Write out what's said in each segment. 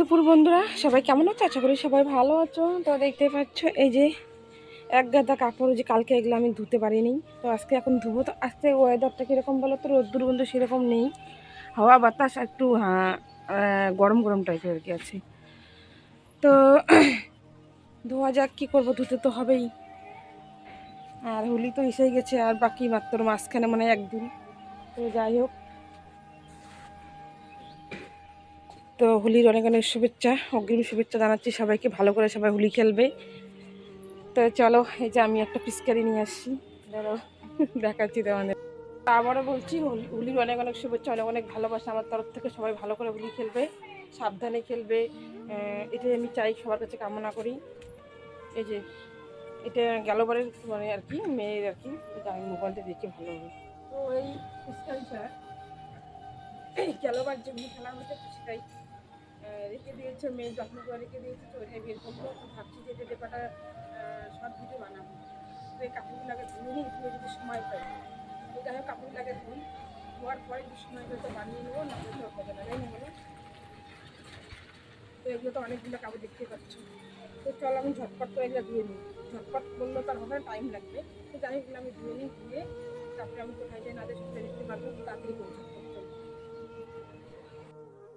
দুপুর বন্ধুরা, সবাই কেমন আছো? আশা করি সবাই ভালো আছো। তো দেখতে পাচ্ছ এই যে এক গাদা কাপড়, যে কালকে এগুলো আমি ধুতে পারিনি। তো আজকে এখন ধুবো। তো আজকে ওয়েদারটা কীরকম বলো তো? রোদ্দুর বন্ধু সেরকম নেই। হাওয়া, বাতাস একটু গরম গরম টাইপের আর কি আছে। তো ধোয়া যাক, কী করব? ধুতে তো হবেই। আর হোলি তো এসেই গেছে, আর বাকি মাত্র মাঝখানে মানে একদিন। তো যাই হোক তো হোলির অনেক অনেক শুভেচ্ছা, অগ্রিম শুভেচ্ছা জানাচ্ছি সবাইকে। ভালো করে সবাই হোলি খেলবে। তো চলো, এই যে আমি একটা পিচকারি নিয়ে আসছি। ধরো, দেখাচ্ছি তোমাদের। আবারও বলছি, হোলি- হোলির অনেক অনেক শুভেচ্ছা, অনেক অনেক ভালোবাসা আমার তরফ থেকে। সবাই ভালো করে হোলি খেলবে, সাবধানে খেলবে। এটাই আমি চাই সবার কাছে কামনা করি। এই যে, এটা গেলবারের মানে আর কি, মেয়ের আর কি, এটা আমি মোবাইলটা দেখে ভালো হবে। তো এই পিচকারিটা গেলবার যেগুলি খেলা হচ্ছে সেটাই। রেখে দিয়েছে মেয়ে যত্ন করে রেখে দিয়েছে, তো ওইটাই বের করব। ভাবছি যে এটা ব্যাপারটা শর্ট ভিডিও বানাবো। তো এই কাপড়গুলোকে ধুয়ে নিই, ধুয়ে যদি সময় পাই। তো যাই হোক, কাপড়গুলোকে ধুই, ধোয়ার পরে যদি সময় পেলে তো বানিয়ে নেব, না হলে তো হবে না তাই না তো এগুলো তো অনেকগুলো কাপড় দেখতে পাচ্ছ। তো চল আমি ঝটপট করে এগুলো ধুয়ে নিই। ঝটপট করলে তার হবে টাইম লাগবে। তো যাই হোক আমি ধুয়ে নিই, ধুয়ে তারপরে আমি কোথায় যাই না দেখতে দেখতে পারব, তাড়াতাড়ি করে।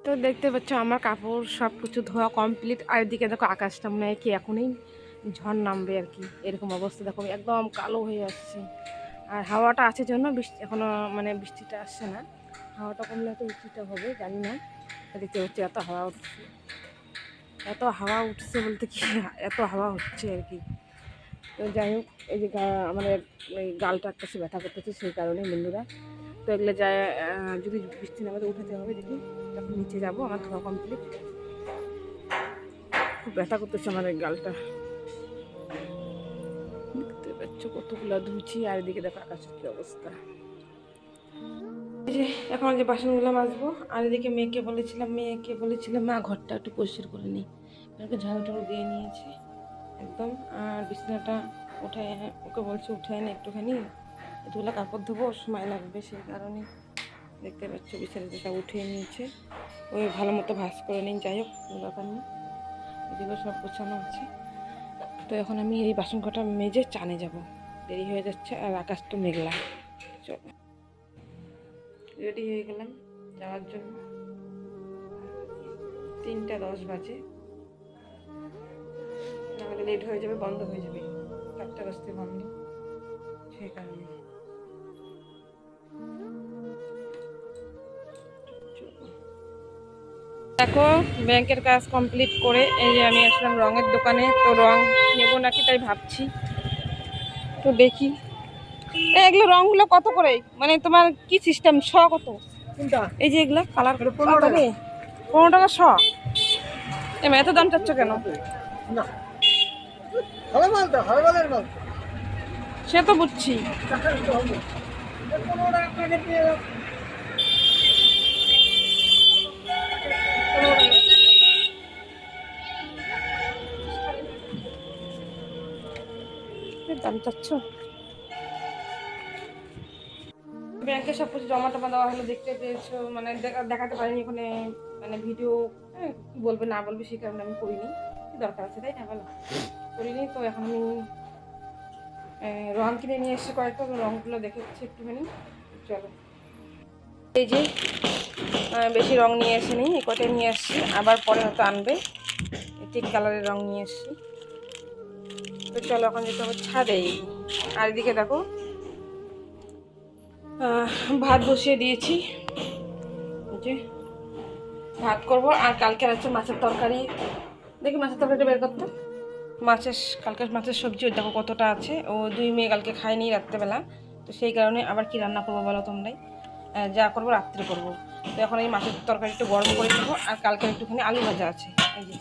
তো দেখতে পাচ্ছ আমার কাপড় সব কিছু ধোয়া কমপ্লিট আর এদিকে দেখো আকাশটা মনে হয় কি এখনই ঝড় নামবে আর কি। এরকম অবস্থা দেখো, একদম কালো হয়ে আসছে। আর হাওয়াটা আছে জন্য বৃষ্টি এখনও মানে বৃষ্টিটা আসছে না। হাওয়াটা কমলে হয়তো বৃষ্টিটা হবে, জানি না। দেখতে হচ্ছে এত হাওয়া উঠছে। এত হাওয়া উঠছে বলতে কি, এত হাওয়া হচ্ছে আর কি। তো যাই হোক, এই যে আমার এই গালটা একটা সে ব্যথা করতেছে, সেই কারণে বন্ধুরা। তো এগুলো যায় যদি বৃষ্টি নামে তো উঠাতে হবে দেখি। তখন নিচে যাব, আমার ধোয়া কমপ্লিট খুব ব্যথা করতেছে আমার গালটা। দেখতে পাচ্ছ কতগুলো ধুচ্ছি আর এদিকে দেখো আকাশের কি অবস্থা। এখন যে বাসনগুলো মাজবো, আর এদিকে মেয়েকে বলেছিলাম মেয়েকে বলেছিলাম, মা, ঘরটা একটু পরিষ্কার করে নিই ওকে ঝাড়ু টাড়ু দিয়ে নিয়েছে, একদম। আর বিছানাটা উঠায়, ওকে বলছে, উঠায় না একটুখানি। এতগুলো কাপড় ধোবো, সময় লাগবে সেই কারণে। দেখতে পাচ্ছ বিছানাটা সব উঠিয়ে নিয়েছে। ওই ভালো মতো ভাস করে নিন, যাই হোক, কোনো ব্যাপার নেই। এদিকে সব গোছানো আছে। তো এখন আমি এই বাসন কটা মেজে চানে যাব। দেরি হয়ে যাচ্ছে আর আকাশ তো মেঘলা। চলো রেডি হয়ে গেলাম যাওয়ার জন্য। তিনটা দশ বাজে। নাহলে লেট হয়ে যাবে, বন্ধ হয়ে যাবে। চারটা বাজতে বন্ধ সেই কারণে। দেখো ব্যাংকের কাজ কমপ্লিট করে এই যে আমি আসলাম রঙের দোকানে তো রং নেব নাকি তাই ভাবছি। তো দেখি। এগুলো রংগুলো কত করে? মানে তোমার কি সিস্টেম শ কত? এই যে এগুলো কালার পনেরো টাকা। পনেরো টাকা শ? এত দাম চাচ্ছ কেন? সে তো বুঝছি। দাম ব্যাংকে সব কিছু জমা টমা দেওয়া হলো দেখতে পেয়েছ মানে দেখাতে পারিনি ওখানে মানে ভিডিও হ্যাঁ, কি বলবে না বলবে সেই কারণে আমি করিনি। কি দরকার আছে তাই না বলো? করিনি তো এখন আমি রং কিনে নিয়ে এসে কয়েকটা রঙগুলো দেখে একটুখানি। চলো। এই যে বেশি রং নিয়ে আসেনি এই কটাই নিয়ে আসছি, আবার পরে হয়তো আনবে। ঠিক কালারের রং নিয়ে এসছি তো চলো এখন যেতে হবে ছাদে। আর এদিকে দেখো ভাত বসিয়ে দিয়েছি। যে ভাত করব, আর কালকে আছে মাছের তরকারি। দেখি মাছের তরকারিটা বের করতো। মাছের, কালকের মাছের সবজি, ওই দেখো কতটা আছে। ও দুই মেয়ে কালকে খায়নি রাত্রেবেলা। তো সেই কারণে আবার কি রান্না করব বলো তোমরাই? যা করব রাত্রে করব। তো এখন এই মাছের তরকারি একটু গরম করে দেবো আর কালকে একটুখানি আলু ভাজা আছে। এই যে।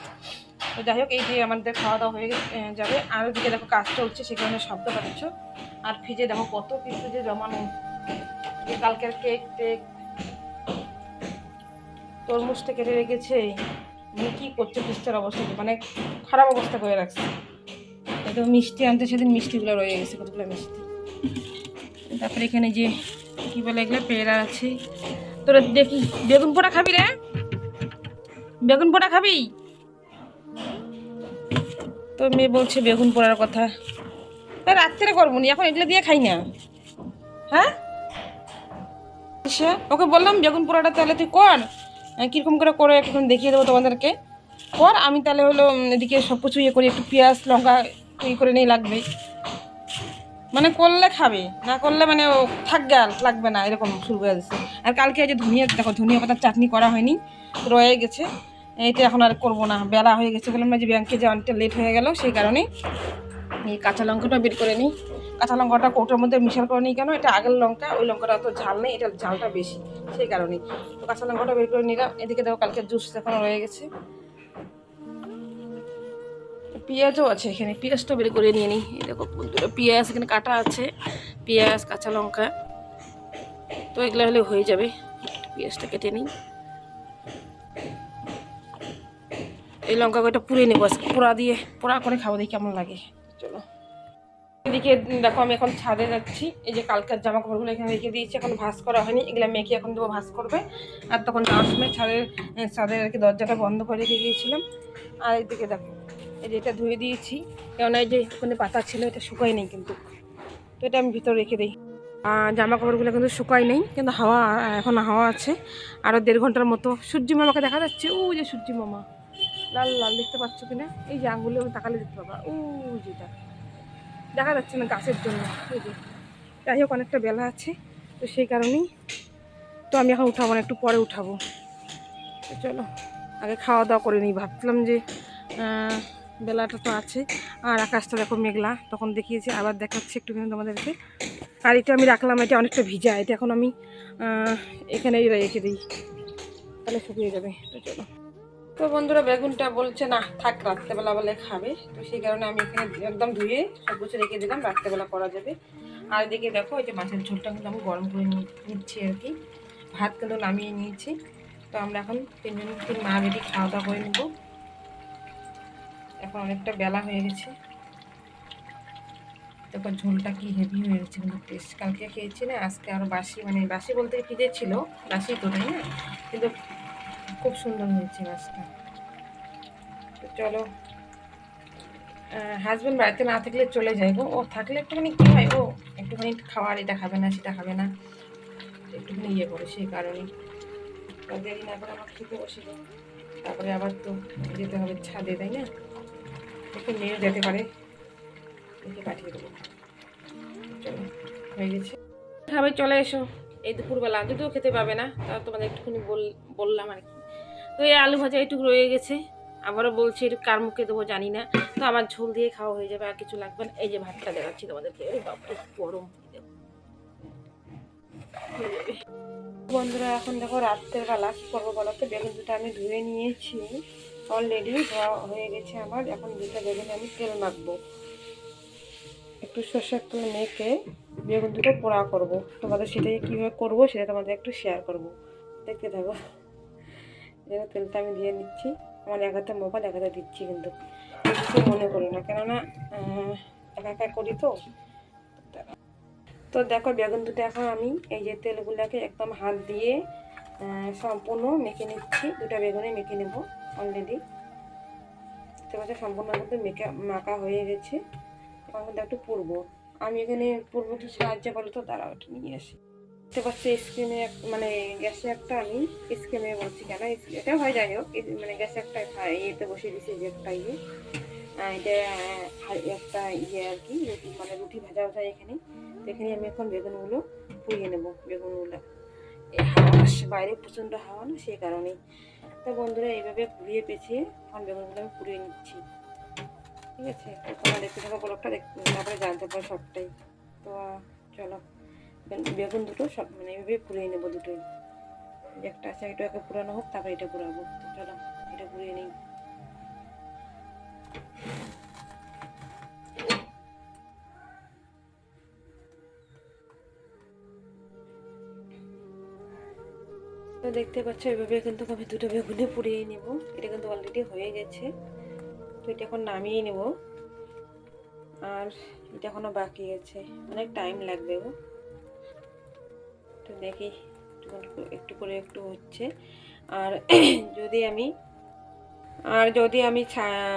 তো যাই হোক, এই যে আমাদের খাওয়া দাওয়া হয়ে যাবে। আর ওদিকে দেখো কাজ চলছে সে কারণে শব্দ পাচ্ছ। আর ফ্রিজে দেখো কত কিছু যে জমানো। এই কালকের কেক টেক। তরমুজটা কেটে রেখেছে মানে কী করছে, ফ্রিজটার অবস্থা মানে খারাপ অবস্থা করে রাখছে। তো মিষ্টি আনতে সেদিন মিষ্টিগুলো রয়ে গেছে, কতগুলো মিষ্টি। তারপরে এখানে যে, কী বলে এগুলো, পেয়ারা আছে। তোরা দেখি, বেগুন পোড়া খাবি রে? বেগুন পোড়া খাবি? তো মেয়ে বলছে বেগুন পোড়ার কথা। রাত্রে করব নি, এখন এগুলো দিয়ে খাই না। হ্যাঁ? ওকে বললাম বেগুন পোড়াটা তাহলে তুই কর। কীরকম করে করে একটু দেখিয়ে দেবো তোমাদেরকে। কর, আমি তাহলে হলো এদিকে সব কিছু ইয়ে করি, একটু পেঁয়াজ, লঙ্কা ইয়ে করে নিয়ে লাগবে। মানে করলে খাবে, না করলে মানে ও থাক গেল লাগবে না, এরকম শুরু করে দিচ্ছে আর কালকে যে ধনিয়া, দেখো ধনিয়া পাতার চাটনি করা হয়নি, রয়ে গেছে। এটা এখন আর করব না, বেলা হয়ে গেছে বললাম যে ব্যাংকে যে অনেকটা লেট হয়ে গেল, সেই কারণে এই কাঁচা লঙ্কাটা বের করে নিই। কাঁচা লঙ্কাটা কৌটোর মধ্যে মিশাল করে নিই কেন? এটা আগের লঙ্কা, ওই লঙ্কাটা অত ঝাল নেই এটা ঝালটা বেশি, সেই কারণেই। তো কাঁচা লঙ্কাটা বের করে নিলাম, এদিকে দেখো কালকে জুস এখন রয়ে গেছে। পেঁয়াজও আছে এখানে, পেঁয়াজটা বের করে নিয়ে নিই এই দেখো বন্ধুরা, পেঁয়াজ এখানে কাটা আছে, পেঁয়াজ, কাঁচা লঙ্কা। তো এগুলো হলে হয়ে যাবে, পেঁয়াজটা কেটে নিই। এই লঙ্কা কয়টা পুড়ে নেব আজকে, পোড়া দিয়ে, পোড়া করে খাব, দেখি কেমন লাগে। চলো। এদিকে দেখো আমি এখন ছাদে যাচ্ছি, এই যে কালকার জামা কাপড়গুলো এখানে রেখে দিয়েছি, এখন ভাস করা হয়নি, এগুলো মেখে এখন দেবো ভাস করবে। আর তখন যাওয়ার সময় ছাদের ছাদের আর কি দরজাটা বন্ধ করে রেখে গিয়েছিলাম। আর এদিকে দেখো। এটা ধুয়ে দিয়েছি। কেননা এই যে ওখানে পাতা ছিল, এটা শুকাই নেই কিন্তু। তো এটা আমি ভিতরে রেখে দিই। জামা কাপড়গুলো কিন্তু শুকাই নেই, কিন্তু হাওয়া এখন হাওয়া আছে। আরও দেড় ঘণ্টার মতো। সূর্যি মামাকে দেখা যাচ্ছে। ও যে সূর্যি মামা। লাল লাল, দেখতে পাচ্ছ কিনা? এই যে আঙুলে তাকালে দেখতে পাবা। ও যেটা দেখা যাচ্ছে না গাছের জন্য। যাই হোক, অনেকটা বেলা আছে। তো সেই কারণেই তো আমি এখন উঠাবো না, একটু পরে উঠাবো। চলো, আগে খাওয়া দাওয়া করে নিই। ভাবছিলাম যে বেলাটা তো আছে আর আকাশটা দেখো মেঘলা, তখন দেখিয়েছি, আবার দেখাচ্ছি একটুখানি তোমাদেরকে। আর এটা আমি রাখলাম, এটা অনেকটা ভিজা, এটা এখন আমি এখানেই রেখে দিই। তাহলে শুকিয়ে যাবে, তো চলো। তো বন্ধুরা, বেগুনটা বলছে, না, থাক, রাত্রেবেলা বলে খাবে। তো সেই কারণে আমি এখানে একদম ধুয়ে সব কিছু রেখে দিলাম, রাত্রেবেলা করা যাবে। আর এদিকে দেখো, এই যে মাছের ঝোলটা কিন্তু আমি গরম করে নিচ্ছি আর কি। ভাত কিন্তু নামিয়ে নিয়েছি। তো আমরা এখন তিনজন, তিন মা বেটি খাওয়া দাওয়া করে নেব। এখন অনেকটা বেলা হয়ে গেছে। দেখো ঝোলটা কি হেভি হয়ে গেছে, কিন্তু টেস্ট কালকে খেয়েছি না, আজকে আরও বাসি মানে বাসি বলতে ফ্রিজে ছিল, বাসি তো তাই না? কিন্তু খুব সুন্দর হয়েছে মাছটা। তো চলো হাজব্যান্ড বাড়িতে না থাকলে চলে যায় গো। ও থাকলে একটুখানি কী হয় ও একটুখানি খাওয়ার এটা খাবে না, সেটা খাবে না। একটুখানি ইয়ে করে, সেই কারণে দেরি না করে আমার খেতে বসে তারপরে আবার তো যেতে হবে ছাদে, তাই না? একটু মেয়ে যেতে পারে। পাঠিয়ে দেবো। হয়ে গেছে। খাবে চলে এসো। এই দুপুরবেলা দুটো খেতে পাবে না তা তোমাদের একটুখানি বল, বললাম আর কি। তো এই আলু ভাজা একটু রয়ে গেছে। আবারও বলছি একটু কার মুখে দেবো জানি না। তো আমার ঝোল দিয়ে খাওয়া হয়ে যাবে, আর কিছু লাগবে না। এই যে ভাতটা দেখাচ্ছি তোমাদেরকে। বাপরে, গরম। বন্ধুরা, এখন দেখো রাত্রের বেলা করব বলো তো? বেগুন দুটো আমি ধুয়ে নিয়েছি। অলরেডি ধোয়া হয়ে গেছে আমার। এখন দুটো বেগুন আমি তেল মাখবো। একটু সর্ষের তেল মেখে বেগুন দুটো পোড়া করব। তোমাদের সেটাই কীভাবে করব, সেটা তোমাদের একটু শেয়ার করব। দেখতে থাকো। যেন তেলটা আমি দিয়ে নিচ্ছি। আমার এক হাতে মোবাইল, এক হাতে দিচ্ছি কিন্তু। মনে করি না। কেননা একা একা করি তো। তো দেখো বেগুন দুটো এখন আমি এই যে তেলগুলোকে একদম হাত দিয়ে সম্পূর্ণ মেখে নিচ্ছি। দুটো বেগুনে মেখে নেব অলরেডি দেখতে পাচ্ছি, সম্পূর্ণ কিন্তু মেখে, মাখা হয়ে গেছে। এখন কিন্তু একটু পূর্ব। আমি এখানে পূর্ব একটু সাহায্য করলে তো? দাঁড়াও, একটু নিয়ে আসি। দেখতে পাচ্ছি স্ক্রিনে মানে গ্যাসে একটা আমি স্ক্রিনে বলছি কেন? এটা হয়, যাই হোক। মানে গ্যাসে একটা ইয়েতে বসিয়ে দিয়েছি যে একটা ইয়ে। এটা একটা ইয়ে আর কি রুটি মানে রুটি ভাজা ভাজা এখানে। এখানে আমি এখন বেগুনগুলো পুড়িয়ে নেব, বেগুনগুলো। বাইরে প্রচণ্ড হাওয়া না, সেই কারণেই। তো বন্ধুরা, এইভাবে পুড়িয়ে পেঁচিয়ে এখন বেগুনগুলো আমি পুড়িয়ে নিচ্ছি। ঠিক আছে? তোমরা দেখতে থাকো ব্লগটা তারপরে জানতে পারো সবটাই। তো, চলো। বেগুন- দুটো সব মানে এইভাবে পুড়িয়ে নেব দুটোই। একটা আছে এটা একে পুরানো হোক, তারপরে এটা পুরাবো। চলো, এটা পুড়িয়ে নিই। তো দেখতে পাচ্ছ, এভাবে কিন্তু আমি দুটো বেগুনে পুড়িয়ে নেব। এটা কিন্তু অলরেডি হয়ে গেছে। তো এটা এখন নামিয়ে নেব। আর এটা এখনও বাকি আছে। অনেক টাইম লাগবে গো। তো দেখি একটু করে একটু হচ্ছে। আর যদি আমি আর যদি আমি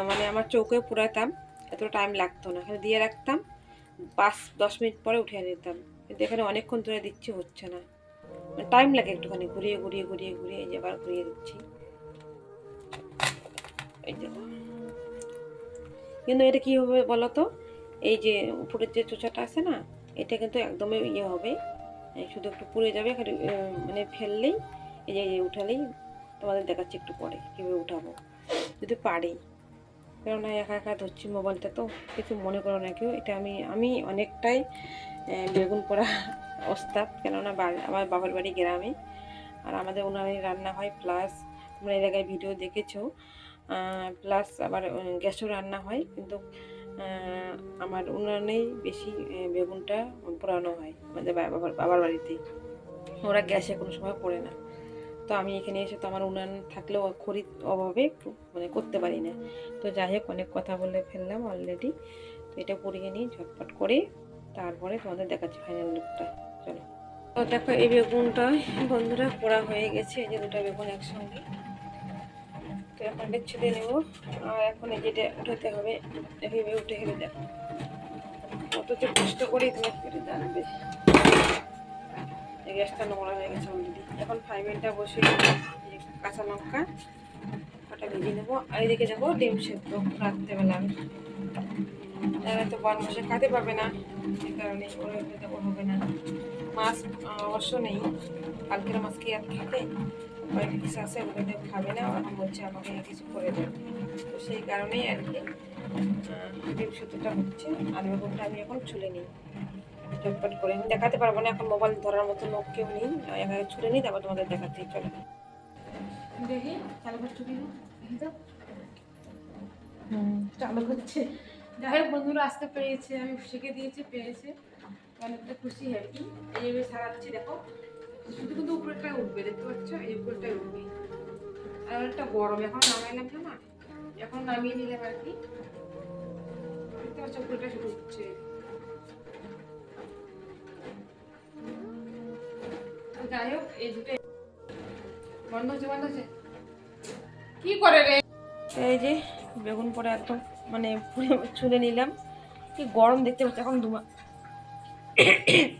মানে আমার চৌকে পুরাতাম এত টাইম লাগতো না। এখানে দিয়ে রাখতাম পাঁচ দশ মিনিট পরে উঠিয়ে নিতাম। কিন্তু এখানে অনেকক্ষণ ধরে দিচ্ছি হচ্ছে না। টাইম লাগে একটুখানি, ঘুরিয়ে ঘুরিয়ে ঘুরিয়ে ঘুরিয়ে, এই যে আবার ঘুরিয়ে দিচ্ছি। এই কিন্তু এটা কী হবে বলো তো? এই যে উপরের যে চোচাটা আছে না, এটা কিন্তু একদমই ইয়ে হবে। শুধু একটু পুড়ে যাবে মানে ফেললেই এই যে উঠালেই তোমাদের দেখাচ্ছি একটু পরে কীভাবে উঠাবো। যদি পারি। কেননা একা একা ধরছি মোবাইলটা তো, কিছু মনে করো না কেউ। এটা আমি আমি অনেকটাই বেগুন পোড়া ওস্তাদ। কেননা আমার বাবার বাড়ি গ্রামে। আর আমাদের উনারই রান্না হয় প্লাস তোমরা এর আগে ভিডিও দেখেছ। প্লাস আবার গ্যাসও রান্না হয়। কিন্তু আমার উনানেই বেশি বেগুনটা পোড়ানো হয় আমাদের বাবার বাড়িতে। ওরা গ্যাসে কোনো সময় পড়ে না। তো আমি এখানে এসে তো আমার উনান থাকলেও খড়ির অভাবে মানে করতে পারি না। তো যাই হোক, অনেক কথা বলে ফেললাম অলরেডি তো এটা পরিয়ে নিই, ঝটপট করে। তারপরে তোমাদের দেখাচ্ছি ফাইনাল লুকটা চলো। তো দেখো, এই বেগুনটা বন্ধুরা পোড়া হয়ে গেছে। এই যে দুটো বেগুন একসঙ্গে। তো এখন এটা ছেড়ে নেব। আর এখন এই যেটা উঠাতে হবে, এভাবে উঠে গেলে দেখো। কত যে কষ্ট করেই তুমি কেটে জানবে গ্যাসটা নোংরা হয়ে গেছে অলরেডি এখন ফ্রাই প্যানটা বসিয়ে দেবো, এই যে কাঁচা লঙ্কা, ওটা ভেজে নেব। আর এদিকে যাব ডিম সেদ্ধ রাত্রেবেলা। আমি তারা তো বর মশা খাতে পাবে না সে কারণে ওরা খেতে হবে না। মাছ অবশ্য নেই। কালকের মাছ কি আর থাকে কয়েক পিস আছে, ওগুলো খাবে না। এখন বলছে আমাকে কিছু করে দেবে। তো সেই কারণেই আর কি ডিম সেদ্ধটা হচ্ছে। আর বেগুনটা আমি এখন চুলে নিই। চটপট করে। আমি দেখাতে পারব না এখন মোবাইল ধরার মতো লোক কেউ নেই। আমি একা ছুলে নিই তারপর তোমাদের দেখাতে চলে। দেখি চালু করছ কি হুম। চালু করছে। যাই হোক বন্ধুরা আসতে পেরেছে। আমি শিখে দিয়েছি পেরেছে। অনেকটা খুশি হ্যাপি এইভাবে সারাচ্ছি দেখো। শুধু কিন্তু উপরেরটা উঠবে দেখতে পাচ্ছ? এই উপরেরটা উঠবে। আর অনেকটা গরম এখন নামাইলাম না না এখন নামিয়ে নিলাম আর কি। দেখতে পাচ্ছ উপরেরটা শুধু উঠছে এই কি করে রে? এই যে, বেগুন পরে একদম মানে পুরো ছুলে নিলাম। কি গরম দেখতে পাচ্ছি, এখন ধুমা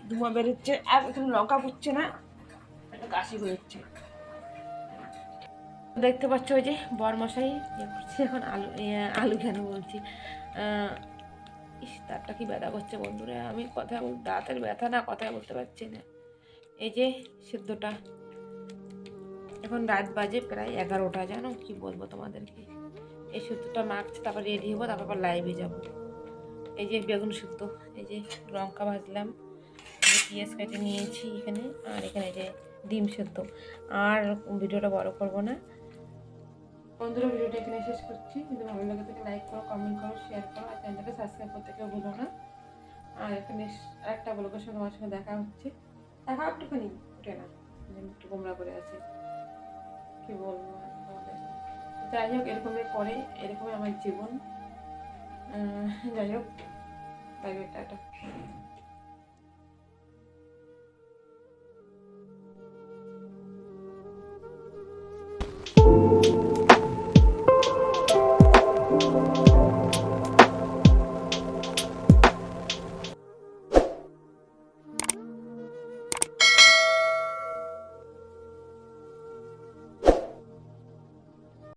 ধুমা বেরোচ্ছে। আর এখানে লঙ্কা পুচ্ছে না, একটা কাশি হয়েছে দেখতে পাচ্ছ ওই যে, বরমশাই ইয়ে করছে এখন আলু আলু কেন বলছি? ইস, তারটা কি ব্যথা করছে বন্ধুরা, আমি কথা দাঁতের ব্যথা না কথা বলতে পারছি না। এই যে সিদ্ধটা। এখন রাত বাজে প্রায় এগারোটা, জানো? কি বলব তোমাদেরকে? এই সুতোটা মাখছে, তারপর রেডি হব, তারপর আবার লাইভে যাব। এই যে বেগুন সুতো এই যে লঙ্কা ভাজলাম পেঁয়াজ কেটে নিয়েছি এখানে, আর এখানে যে ডিম সেদ্ধ। আর ভিডিওটা বড় করব না। বন্ধুরা, ভিডিওটা এখানে শেষ করছি। যদি ভালো লাগে থাকে লাইক করো কমেন্ট করো শেয়ার করো, আর চ্যানেলটাকে সাবস্ক্রাইব করতে কেউ ভুলো না। আর এখানে আরেকটা ব্লগের সঙ্গে আমার সঙ্গে দেখা হচ্ছে। দেখা একটুখানি উঠে না। একটু গোমরা করে আছে। কি বলব যাই হোক, এরকমই করে, এরকমই আমার জীবন। যাই হোক বাই একটা